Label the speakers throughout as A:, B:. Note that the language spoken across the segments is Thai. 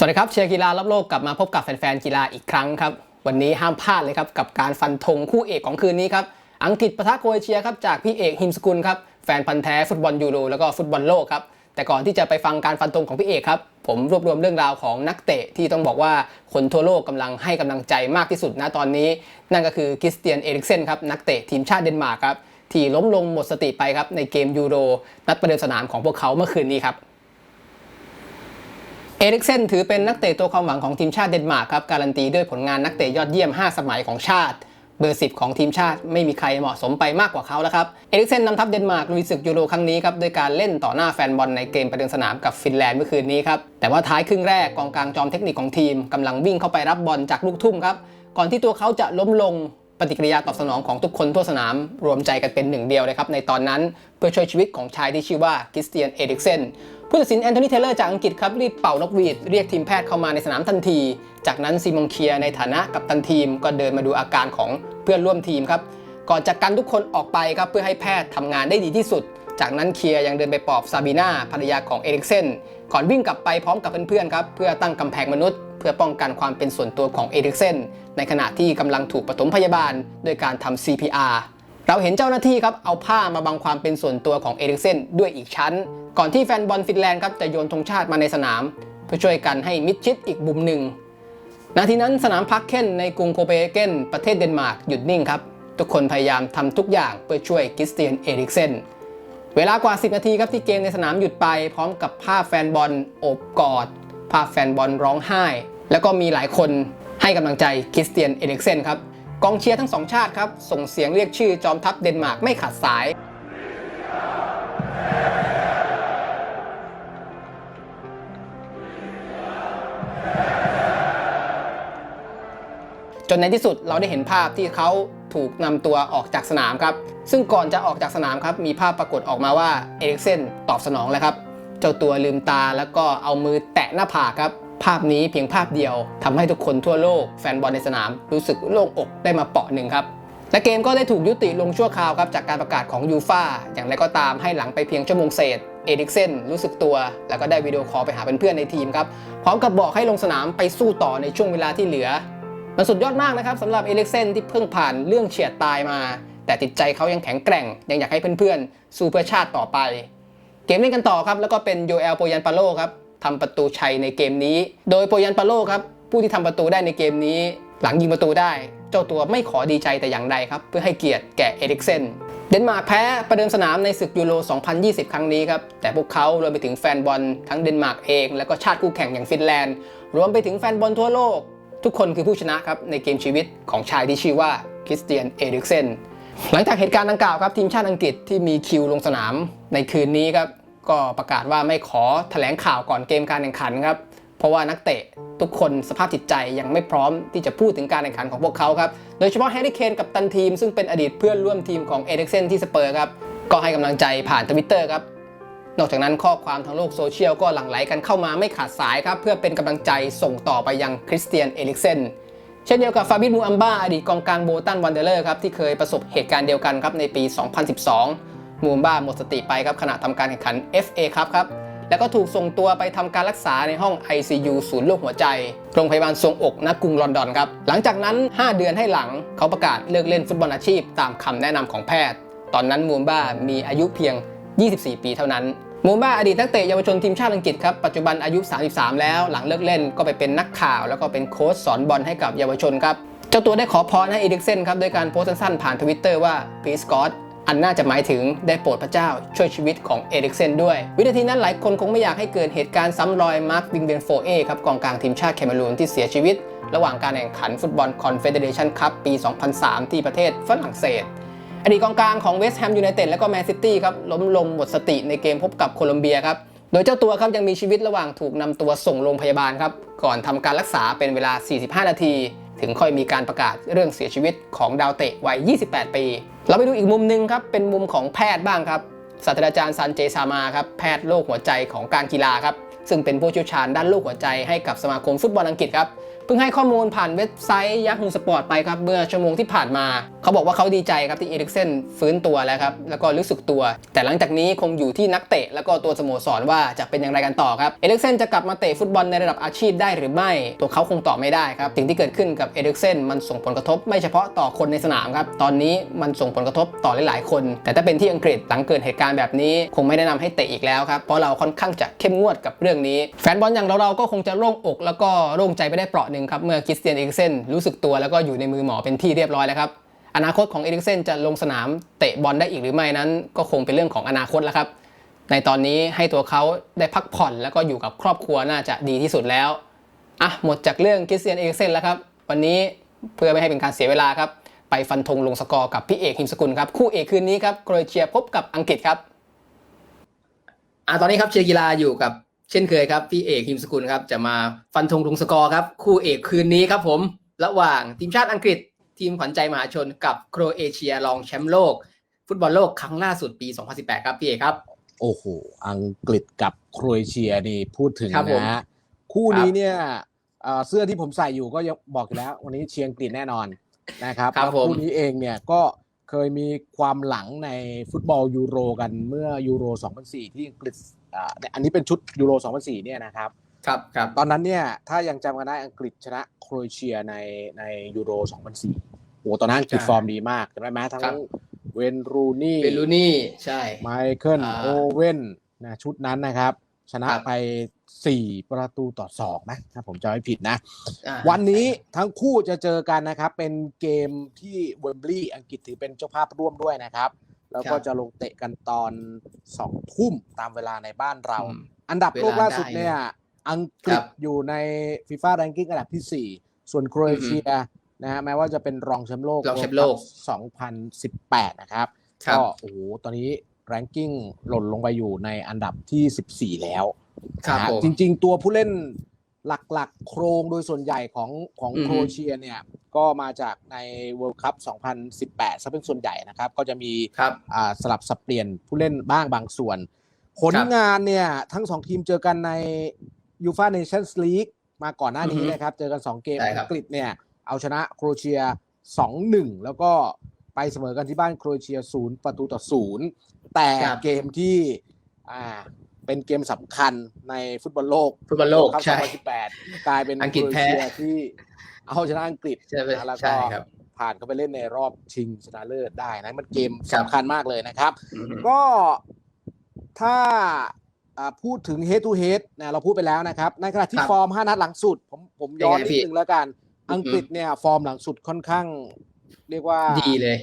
A: สวัสดีครับเชียร์กีฬารอบโลกกลับมาพบกับแฟนๆกีฬาอีกครั้งครับ วันนี้ห้ามพลาดเลยครับกับการฟันธงคู่เอกของคืนนี้ครับอังกฤษปะทะโครเอเชียครับจากพี่เอกฮิมสกุลครับแฟนพันธ์แท้ฟุตบอลยูโรแล้วก็ฟุตบอลโลกครับแต่ก่อนที่จะไปฟังการฟันธงของพี่เอกครับผมรวบรวมเรื่องราวของนักเตะที่ต้องบอกว่าคนทั่วโลกกำลังให้กำลังใจมากที่สุดนะตอนนี้ นั่นก็คือคริสเตียนเอริกเซนครับนักเตะทีมชาติเดนมาร์กครับที่ล้มลงหมดสติไปครับในเกมยูโรนัดประเดิมสนามของพวกเขาเมื่อคืนนี้ครับ เอริกเซนถือเป็นนักเตะตัวความหวังของทีมชาติเดนมาร์กครับ การันตีด้วยผลงานนักเตะยอดเยี่ยม 5 สมัยของชาติ เบอร์ 10 ของทีมชาติไม่มีใครเหมาะสมไปมากกว่าเขาแล้วครับ เอริกเซนนำทัพเดนมาร์กลุยศึกยูโรครั้งนี้ครับด้วยการเล่นต่อหน้าแฟนบอลในเกมประเดิมสนามกับฟินแลนด์เมื่อคืนนี้ครับแต่ว่าท้ายครึ่งแรกกองกลางจอมเทคนิคของทีมกำลังวิ่งเข้าไปรับบอลจากลูกทุ่มครับก่อนที่ตัวเขาจะล้มลงปฏิกิริยาตอบสนองของทุกคนทั่วสนาม รวมใจกันเป็นหนึ่งเดียวเลยครับในตอนนั้นเพื่อช่วยชีวิตของชายที่ชื่อว่าคริสเตียนเอริกเซน ผู้ตัดสินแอนโทนีเทเลอร์จากอังกฤษครับรีบเป่านกหวีดเรียกทีมแพทย์เข้ามาในสนามทันที จากนั้นซีมองเคียในฐานะกัปตันทีมก็เดินมาดูอาการของเพื่อนร่วมทีมครับก่อนจากกันทุกคนออกไปครับเพื่อให้แพทย์ทำงานได้ดีที่สุด จากนั้นเคียยังเดินไปปลอบซาบีนาภรรยาของเอริกเซนก่อนวิ่งกลับไปพร้อมกับเพื่อนๆครับเพื่อตั้งกำแพงมนุษย์เพื่อป้องกันความเป็นส่วนตัวของเอริกเซนในขณะที่กำลังถูกปฐมพยาบาลโดยการทำ CPR เราเห็นเจ้าหน้าที่ครับเอาผ้ามาบังความเป็นส่วนตัวของเอริกเซนด้วยอีกชั้น ก่อนที่แฟนบอลฟินแลนด์ครับจะโยนธงชาติมาในสนาม เพื่อช่วยกันให้มิดชิดอีกมุมหนึ่งนาทีนั้นสนามพักเคนในกรุงโคเปนเฮเกนประเทศเดนมาร์กหยุดนิ่งครับ ทุกคนพยายามทำทุกอย่างเพื่อช่วยคริสเตียนเอริกเซนเวลากว่า 10 นาทีครับที่เกมในสนามหยุดไป พร้อมกับภาพแฟนบอลโอบกอด ภาพแฟนบอลร้องไห้ แล้วก็มีหลายคนให้กำลังใจคริสเตียนเอริกเซนครับ กองเชียร์ทั้งสองชาติครับส่งเสียงเรียกชื่อจอมทัพเดนมาร์กไม่ขาดสาย จนในที่สุดเราได้เห็นภาพที่เขาถูกนำตัวออกจากสนามครับ ซึ่งก่อนจะออกจากสนามครับ มีภาพปรากฏออกมาว่าเอริกเซนตอบสนองแล้วครับ เจ้าตัวลืมตาแล้วก็เอามือแตะหน้าผากครับ ภาพนี้เพียงภาพเดียวทำให้ทุกคนทั่วโลกแฟนบอลในสนาม รู้สึกโล่งอกได้มาเปาะหนึ่งครับและเกมก็ได้ถูกยุติลงชั่วคราวครับจากการประกาศของยูฟาอย่างไรก็ตามให้หลังไปเพียงชั่วโมงเศษ เอริกเซนรู้สึกตัว แล้วก็ได้วิดีโอคอลไปหาเพื่อนๆในทีมครับ พร้อมกับบอกให้ลงสนามไปสู้ต่อในช่วงเวลาที่เหลือ มันสุดยอดมากนะครับสำหรับเอลิกเซนที่เพิ่งผ่านเรื่องเฉียดตายมา แต่จิตใจเขายังแข็งแกร่ง ยังอยากให้เพื่อนๆสู้เพื่อชาติต่อไป เกมเล่นกันต่อครับแล้วก็เป็นโยเอลโปยันปาโลครับ ทำประตูชัยในเกมนี้ โดยโปยันปาโลครับผู้ที่ทำประตูได้ในเกมนี้ หลังยิงประตูได้ เจ้าตัวไม่ขอดีใจแต่อย่างใดครับ เพื่อให้เกียรติแก่เอริกเซนเดนมาร์กแพ้ประเดิมสนามในศึกยูโร 2020 ครั้งนี้ครับ แต่พวกเขารวมไปถึงแฟนบอลทั้งเดนมาร์กเองและก็ชาติคู่แข่งอย่างฟินแลนด์ รวมไปถึงแฟนบอลทั่วโลก ทุกคนคือผู้ชนะครับในเกมชีวิตของชายที่ชื่อว่าคริสเตียนเอริกเซนหลังจากเหตุการณ์ดังกล่าวครับทีมชาติอังกฤษที่มีคิวลงสนามในคืนนี้ครับ ก็ประกาศว่าไม่ขอแถลงข่าวก่อนเกมการแข่งขันครับ เพราะว่านักเตะทุกคนสภาพจิตใจยังไม่พร้อมที่จะพูดถึงการแข่งขันของพวกเขาครับ โดยเฉพาะแฮร์รี่เคนกับตันทีม ซึ่งเป็นอดีตเพื่อนร่วมทีมของเอริกเซนที่สเปอร์ครับก็ให้กำลังใจผ่านทวิตเตอร์ครับนอกจากนั้นข้อความทางโลกโซเชียลก็หลั่งไหลกันเข้ามาไม่ขาดสายครับ เพื่อเป็นกำลังใจส่งต่อไปยังคริสเตียนเอริกเซนเช่นเดียวกับฟาบิสมูอัมบ้าอดีตกองกลางโบตันวันเดเลอร์ครับที่เคยประสบเหตุการณ์เดียวกันครับในปี 2012 มูมบ้าหมดสติไปครับขณะทำการแข่งขัน FA ครับครับแล้วก็ถูกส่งตัวไปทำการรักษาในห้อง ICU ศูนย์โรคหัวใจ โรงพยาบาลทรงอกณกรุงลอนดอนครับ หลังจากนั้น 5 เดือนให้หลังเขาประกาศเลิกเล่นฟุตบอลอาชีพตามคำแนะนำของแพทย์ ตอนนั้นมูมบ้ามีอายุเพียง 24 ปีเท่านั้น มูมบ้าอดีตนักเตะเยาวชนทีมชาติอังกฤษครับ ปัจจุบันอายุ 33 แล้ว หลังเลิกเล่นก็ไปเป็นนักข่าว แล้วก็เป็นโค้ชสอนบอลให้กับเยาวชนครับ เจ้าตัวได้ขอพรให้เอริกเซนครับโดยการโพสต์สั้นๆผ่านทวิตเตอร์ว่า please God อันน่าจะหมายถึงได้โปรดพระเจ้าช่วยชีวิตของเอริกเซนด้วย วินาทีนั้นหลายคนคงไม่อยากให้เกิดเหตุการณ์ซ้ำรอยมาร์ควิงเบนโฟเอครับกองกลางทีมชาติแคเมรูนที่เสียชีวิต ระหว่างการแข่งขันฟุตบอลคอนเฟเดเรชันคัพปี 2003 ที่ประเทศฝรั่งเศสอดีตกองกลางของเวสต์แฮมยูไนเต็ดและก็แมนซิตี้ครับล้มลงหมดสติในเกมพบกับโคลอมเบียครับโดยเจ้าตัวครับยังมีชีวิตระหว่างถูกนำตัวส่งโรงพยาบาลครับก่อนทำการรักษาเป็นเวลา 45 นาที ถึงค่อยมีการประกาศเรื่องเสียชีวิตของดาวเตะวัย 28 ปี เราไปดูอีกมุมหนึ่งครับ เป็นมุมของแพทย์บ้างครับ ศาสตราจารย์ซันเจซามาครับ แพทย์โรคหัวใจของการกีฬาครับ ซึ่งเป็นผู้เชี่ยวชาญด้านโรคหัวใจให้กับสมาคมฟุตบอลอังกฤษครับ เพิ่งให้ข้อมูลผ่านเว็บไซต์ยั h ฮูสปอร์ตไปครับ เมื่อชั่วโมงที่ผ่านมาเขาบอกว่าเขาดีใจครับที่เอริกเซนฟื้นตัวแล้วครับแล้วก็รู้สึกตัว แต่หลังจากนี้คงอยู่ที่นักเตะ แล้วก็ตัวสโมสรว่าจะเป็นอย่างไรกันต่อครับเอริกเซนจะกลับมาเตะฟุตบอลในระดับอาชีพได้หรือไม่ ตัวเขาคงตอบไม่ได้ครับสิ่งที่เกิดขึ้นกับเอริกเซนมันส่งผลกระทบไม่เฉพาะต่อคนในสนามครับตอนนี้มันส่งผลกระทบต่อหลาย ๆ คน แต่ถ้าเป็นที่อังกฤษหลังเกิดเหตุการณ์แบบนี้ คงไม่แนะนำให้เตะอีกแล้วครับเพราะเราค่อนข้างจะเข้มงวดกับเรื่องนี้ แฟนบอลอย่างเราๆก็คงจะโล่งอก แล้วก็โล่งใจไปได้เปราะหนึ่งครับเมื่อคริสเตียนเอริกเซนรู้สึกตัวแล้วก็อยู่ในมือหมอเป็นที่เรียบร้อยแล้วครับ อนาคตของเอริกเซนจะลงสนามเตะบอลได้อีกหรือไม่นั้น ก็คงเป็นเรื่องของอนาคตแล้วครับ ในตอนนี้ให้ตัวเขาได้พักผ่อนแล้วก็อยู่กับครอบครัวน่าจะดีที่สุดแล้วอะหมดจากเรื่องคริสเตียนเอริกเซนแล้วครับ วันนี้เพื่อไม่ให้เป็นการเสียเวลาครับ ไปฟันธงลงสกอร์กับพี่เอกหิมสกุลครับ คู่เอกคืนนี้ครับโครเอเชียพบกับอังกฤษครับอะตอนนี้ครับเชียร์กีฬาอยู่กับเช่นเคยครับพี่เอกหิมสกุลครับจะมาฟันธงลงสกอร์ครับ คู่เอกคืนนี้ครับผม ระหว่างทีมชาติอังกฤษ ทีมขวัญใจมหาชนกับโครเอเชียรองแชมป์โลก ฟุตบอลโลกครั้งล่าสุดปี 2018 ครับพี่เอกครับ
B: โอ้โห อังกฤษกับโครเอเชียนี่พูดถึง
A: ครับผม
B: นะฮะคู่นี้เนี่ยเอ่อเสื้อที่ผมใส่อยู่ก็ยังบอกอยู่แล้ว วันนี้เชียร์อังกฤษแน่นอนนะครับ
A: ครับ
B: แล้ว
A: ผม
B: คู่นี้เองเนี่ยก็เคยมีความหลังในฟุตบอลยูโรกันเมื่อยูโร 2004 ที่อังกฤษอ่าอันนี้เป็นชุดยูโร 2004 เนี่ยนะครับ
A: ครับครับ
B: ตอนนั้นเนี่ยถ้ายังจำกันได้อังกฤษชนะโครเอเชียในในยูโร 2004 โอ้ตอนนั้นอังกฤษ
A: ใช่
B: ฟอร์มดีมากจำได้ไหมทั้ง
A: ครับ
B: เวนรูนี่
A: เบลูนี่ใช่
B: ไมเคิล
A: อ่า
B: โอเว่นนะชุดนั้นนะครับ ชนะครับไป4ประตูต่อ2นะถ้าผมจำไม่ผิดนะ
A: อ่า
B: วันนี้ทั้งคู่จะเจอกันนะครับ เป็นเกมที่เวมบลีย์อังกฤษถือเป็นเจ้าภาพร่วมด้วยนะครับ แล้วก็
A: ครับ
B: จะลงเตะกันตอน2ทุ่มตามเวลาในบ้านเรา
A: อืม
B: อันดับโลกล่าสุดเนี่ย อังกฤ
A: ครั
B: ษ
A: บ
B: อยู่ในฟีฟ่าแรงกิ้งอันดับที่4ส่วนโครเอเชีย นะฮะแม้ว่าจะเป็นรองแชมป์โลก
A: รองแชมป์โลก
B: 2018 นะครับ
A: ครับ
B: ก็โอ้โหตอนนี้แรงกิ้งหล่นลงไปอยู่ในอันดับที่ 14 แล้ว
A: ครับ
B: นะฮะ
A: ผม
B: จริง ๆ ตัวผู้เล่นหลักๆ โครงโดยส่วนใหญ่ของของ
A: อือฮึ
B: โครเอเชียเนี่ยก็มาจากใน World Cup 2018ซะเป็นส่วนใหญ่นะครับ ก็จะมี
A: ครับ
B: อ่าสลับสับเปลี่ยนผู้เล่นบ้างบางส่วน ผล
A: ครับ
B: งานเนี่ยทั้งสองทีมเจอกันในยูฟาเนชั่นส์ลีกมาก่อนหน้านี้
A: อือฮึ
B: นะครับ เจอกัน 2 เกม
A: ใช่ครั
B: อั
A: บ
B: งกฤษเนี่ย เอาชนะโครเอเชีย 2-1 แล้วก็ไปเสมอกันที่บ้านโครเอเชีย 0 ประตูต่อ 0 แต่
A: ครับ
B: เกมที่อ่าเป็นเกมสำคัญในฟุตบอลโลก
A: ฟุตบอลโลก
B: ครับ
A: ใช่
B: 2018กลายเป็น
A: อังกฤษ
B: โครเอ
A: แพ้
B: เชียที่เอาชนะอังกฤษ
A: ใช่ไหม
B: นะแล้ว
A: ใช่
B: ก็
A: ครับ
B: ผ่านเข้าไปเล่นในรอบชิงชนะเลิศได้นะมันเกม
A: ครับ
B: สำคัญมากเลยนะครับ
A: อืม
B: ก็ถ้าอ่าพูดถึง head to head นะเราพูดไปแล้วนะครับ ในขณะที่
A: ครับ
B: ฟอร์ม 5 นัดหลังสุด ผมผมย้อน
A: เป็นไง
B: นิด
A: พี่
B: นึงแล้วกัน
A: อือฮึ
B: อังกฤษเนี่ยฟอร์มหลังสุดค่อนข้าง เรียกว่า
A: ดีเลย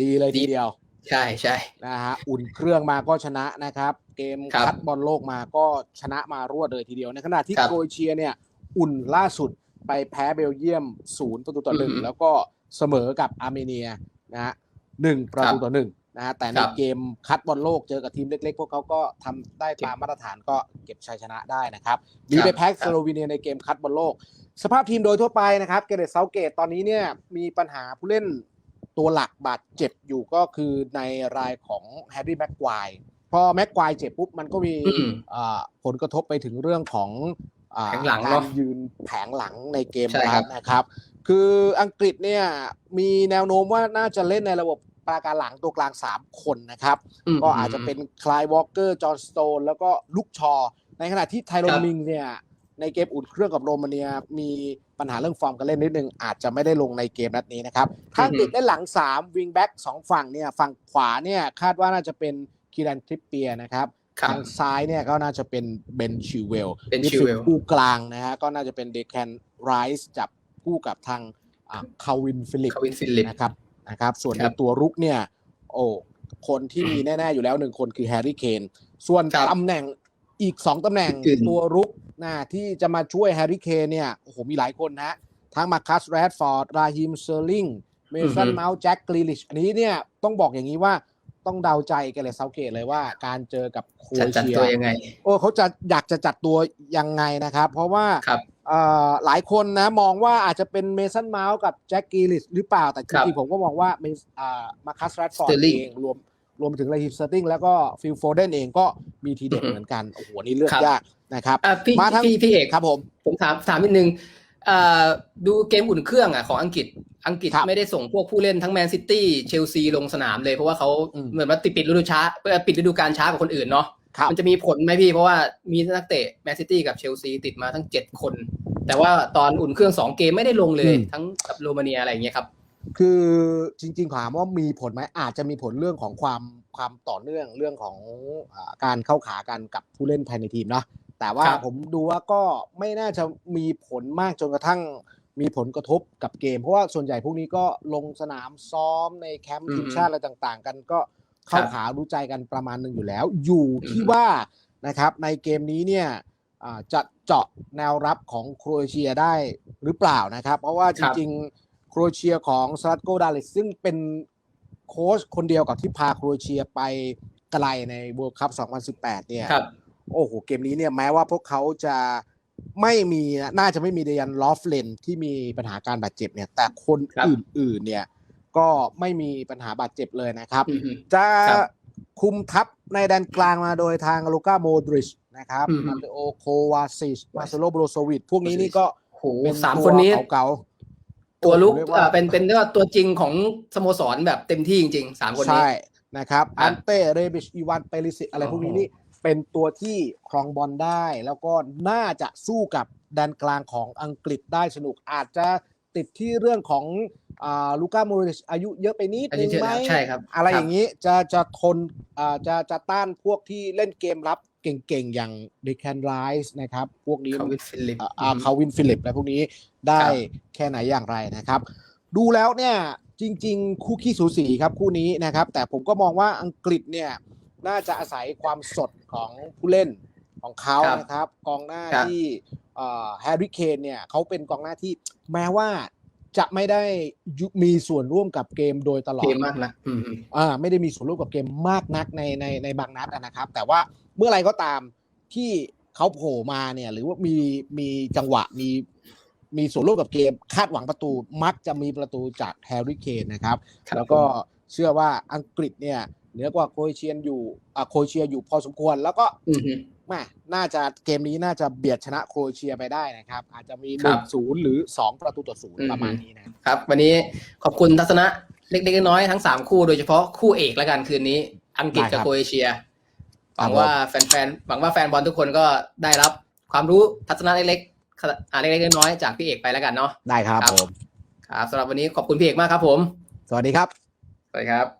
B: ดีเลย
A: ดี
B: ทีเดียว
A: ใช่ใช่
B: นะฮะอุ่นเครื่องมาก็ชนะนะครับ เกม
A: ครับ
B: คัดบอลโลกมาก็ชนะมารวดเลยทีเดียว ในขณะที่
A: ครับ
B: โครเอเชียเนี่ยอุ่นล่าสุดไปแพ้เบลเยียมศูนย์ประตูต่อหนึ่ง
A: อือฮึ
B: แล้วก็เสมอกับอาร์เมเนียนะฮะหนึ่งประตู
A: ครับ
B: ต่อหนึ่ง นะฮะแต่ใน
A: ครับ
B: เกมคัดบอลโลกเจอกับทีมเล็ก ๆ พวกเขาก็ทำได้ตามมาตรฐานก็เก็บชัยชนะได้นะครับมีไปแพ้
A: ครับ
B: สโลวีเนียในเกมคัดบอลโลก สภาพทีมโดยทั่วไปนะครับเกเรตเซาเกตตอนนี้เนี่ยมีปัญหาผู้เล่นตัวหลักบาดเจ็บอยู่ก็คือในรายของแฮร์รี่แม็กควายพอแม็กควายเจ็บปุ๊บมันก็มี
A: อืม
B: อ่าผลกระทบไปถึงเรื่องของอ่า
A: แผงหลัง
B: กา
A: เน
B: ร
A: อะ
B: ยืนแผงหลังในเกม
A: ใช่ครั
B: รับบนะครับ คืออังกฤษเนี่ยมีแนวโน้มว่าน่าจะเล่นในระบบ ปราการหลังตัวกลาง 3 คนนะครับ
A: อืม
B: ก็อาจจะเป็นคลายวอลเกอร์จอห์นสโตนแล้วก็ลุกชอ ในขณะที่ไทโร
A: ครับ
B: มิงเนี่ยในเกมอุ่นเครื่องกับโรมาเนียมีปัญหาเรื่องฟอร์มการเล่นนิดนึง อาจจะไม่ได้ลงในเกมนัดนี้นะครับถ้าอังกฤษได้หลัง 3 วิงแบ็กสองฝั่งเนี่ยฝั่งขวาเนี่ยคาดว่าน่าจะเป็นคีรันทริปเปียร์นะครับ
A: ครับ
B: ทางซ้ายเนี่ยก็น่าจะเป็นเบนชิวเวล
A: Ben
B: มิดฟิลด์
A: Chilwell
B: คู่กลางนะฮะก็น่าจะเป็นเดแคนไรส์จับคู่กับทางคาวินฟิลิป
A: คาวินฟิลิป
B: นะครับ นะครับส่วน
A: ค
B: ใน
A: รับ
B: ตัวรุกเนี่ยโอ้คนที่มีแน่ ๆ อยู่แล้วหนึ่งคนคือแฮร์รี่เคนส่วน
A: ครับ
B: ตำแหน่งอีก2ตำแหน่ง
A: อื่น
B: ตัวรุกนะที่จะมาช่วยแฮร์รี่เคนเนี่ยโอ้โหมีหลายคนนะฮะทั้งมาคัสแรดฟอร์ด ราฮิมเซอร์ลิงเมสัน
A: อือฮึ
B: เมาส์แจ็คกรีลิชอันนี้เนี่ยต้องบอกอย่างนี้ว่าต้องเดาใจกันเลยเซาเกตเลยว่าการเจอกับโคร
A: จะ
B: เอ
A: จัด
B: เชีย
A: ตัวยังไง
B: โอ้เขาจะอยากจะจัดตัวยังไงนะครับ เพราะว่า
A: ครับ
B: เอ่อ หลายคนนะมองว่าอาจจะเป็นเมสันเมาส์กับแจ็คกีลิสหรือเปล่าแต่จ
A: ครับ
B: ริงๆผมก็มองว่าเมสอ่ามาคัสแรดฟอร์ด
A: Sterling
B: เองรวมรวมถึงไลฮิมสติงแล้วก็ฟิลโฟเดนเองก็มีทีเด็ด
A: อือฮึ
B: เหมือนกันโอ้โหนี่เลือก
A: ครับ
B: ยากนะครับ
A: อะพี่
B: มาทั้ง
A: พี่พี่เอก
B: ครับผม
A: ผมถามถามนิดนึงเอ่อดูเกมอุ่นเครื่องอะของอังกฤษอังกฤษ
B: ครับ
A: ไม่ได้ส่งพวกผู้เล่นทั้งแมนซิตี้เชลซีลงสนามเลยเพราะว่าเขา
B: อืม
A: เหมือนว่าติดปิดฤดูช้าเอ่อปิดฤดูกาลช้ากว่าคนอื่นเนาะ
B: ครับ
A: มันจะมีผลไหมพี่เพราะว่ามีนักเตะแมนซิตี้กับเชลซีติดมาทั้งเจ็ดคน แต่ว่าตอนอุ่นเครื่องสองเกมไม่ได้ลงเลย
B: อืม
A: ทั้งกับโรมาเนียอะไรอย่างเงี้ยครับ
B: คือจริงๆถามว่ามีผลไหมอาจจะมีผลเรื่องของความความต่อเนื่องเรื่องของอาการเข้าขากันกับผู้เล่นภายในทีมเนาะแต่ว่า
A: ครับ
B: ผมดูว่าก็ไม่น่าจะมีผลมากจนกระทั่งมีผลกระทบกับเกม เพราะว่าส่วนใหญ่พวกนี้ก็ลงสนามซ้อมในแคมป์ทีมชาติอะไรต่างๆ กันก็เข้าขารู้ใจกันประมาณหนึ่งอยู่แล้ว อยู่ที่ว่านะครับในเกมนี้เนี่ยอ่า จะเจาะแนวรับของโครเอเชียได้หรือเปล่านะครับ เพราะว่าจริงๆโครเอเชียของซาตโกดาลิสซึ่งเป็นโค้ชคนเดียวกับที่พาโครเอเชียไปไกลใน World Cup 2018 เนี่ย
A: ครับ
B: โอ้โหเกมนี้เนี่ยแม้ว่าพวกเขาจะไม่มีน่าจะไม่มีเดยันลอฟเลนที่มีปัญหาการบาดเจ็บเนี่ย แต่คน
A: ครับ
B: อื่นๆเนี่ยก็ไม่มีปัญหาบาดเจ็บเลยนะครับ
A: อืมอืม
B: จะ
A: ครับ
B: คุมทัพในแดนกลางมาโดยทางลูก้าโมดริช นะครับ
A: อืม
B: มาเตโอโควาซิชมาเซโลโบโรโซวิชพวกนี้นี่ก็
A: โอ้โห
B: เป็น
A: สาม
B: ตัว
A: คนนี้
B: เก่าๆ
A: ตัวลุก
B: เรีย
A: เอ่อเป็นเป็นเรียกว่าตัวจริงของสโมสรแบบเต็มที่จริงๆสามคนนี้
B: ใช่นะครับ
A: ครับ
B: อันเต้เรบิชอีวานเปริสิอะไรพวกนี้
A: โอ้โห
B: นี่เป็นตัวที่ครองบอลได้ แล้วก็น่าจะสู้กับแดนกลางของอังกฤษได้สนุกอาจจะติดที่เรื่องของอ่าลูก้าโมริชอายุเยอะไปนิด
A: อา
B: นึ
A: ยุ
B: ง
A: เยอะ
B: ไหม
A: แล้วใช่ครับ
B: อะไร
A: คบ
B: อย่างนี้จะจะทนอ่าจะจะต้านพวกที่เล่นเกมรับ เก่งๆ อย่างเดคแคนไรส์นะครับ พวกนี้
A: เขาวินฟิลิป
B: อ่าอ่าคาวินฟิลิปและพวกนี้ได้
A: ครับ
B: แค่ไหนอย่างไรนะครับ ดูแล้วเนี่ยจริง ๆ คู่ขี้สูสีครับคู่นี้นะครับ แต่ผมก็มองว่าอังกฤษเนี่ยน่าจะอาศัยความสดของผู้เล่นของเขา
A: ครับ
B: นะครับ กองหน้า
A: ครับ
B: ที่แฮร์รี่เคนเนี่ยเขาเป็นกองหน้าที่แม้ว่า จะไม่ได้ยุมีส่วนร่วมกับเกมโดยตลอ
A: เก
B: ด
A: มมากนะอืม
B: อ่าไม่ได้มีส่วนร่วมกับเกมมากนักในในในบางนัดอะนะครับ แต่ว่าเมื่อไรก็ตามที่เขาโผล่มาเนี่ย หรือว่ามีมีจังหวะมีมีส่วนร่วมกับเกม คาดหวังประตูมักจะมีประตูจากแฮร์รี่เคนนะครับ
A: ครับ
B: แล้วก็เชื่อว่าอังกฤษเนี่ยเหนือกว่าโครเอเชียอยู่อ่าโครเอเชียอยู่พอสมควรแล้วก็
A: อื ม
B: แม่น่าจะเกมนี้น่าจะเบียดชนะโครเอเชียไปได้นะครับ อาจจะมี
A: ค
B: ห
A: รั
B: นึ่
A: บ
B: งศูนย์หรือสองประตูต่อศูนย์
A: อืม
B: ประมาณนี้นะ
A: ครับ วันนี้ขอบคุณทัศนะเล็กๆน้อยๆทั้งสามคู่โดยเฉพาะคู่เอกแล้วกันคืนนี้ อังกฤษกับโครเอเชียหวังว่าแฟนๆหวังว่าแฟนบอลทุกคนก็ได้รับความรู้ทัศนะเล็กๆอ่าเล็กๆน้อยๆจากพี่เอกไปแล้วกันเนาะ
B: ได้ครับ
A: ครับ
B: ผม
A: ครับสำหรับวันนี้ขอบคุณพี่เอกมากครับผม
B: สวัสดีครับ
A: สวัสดีครับ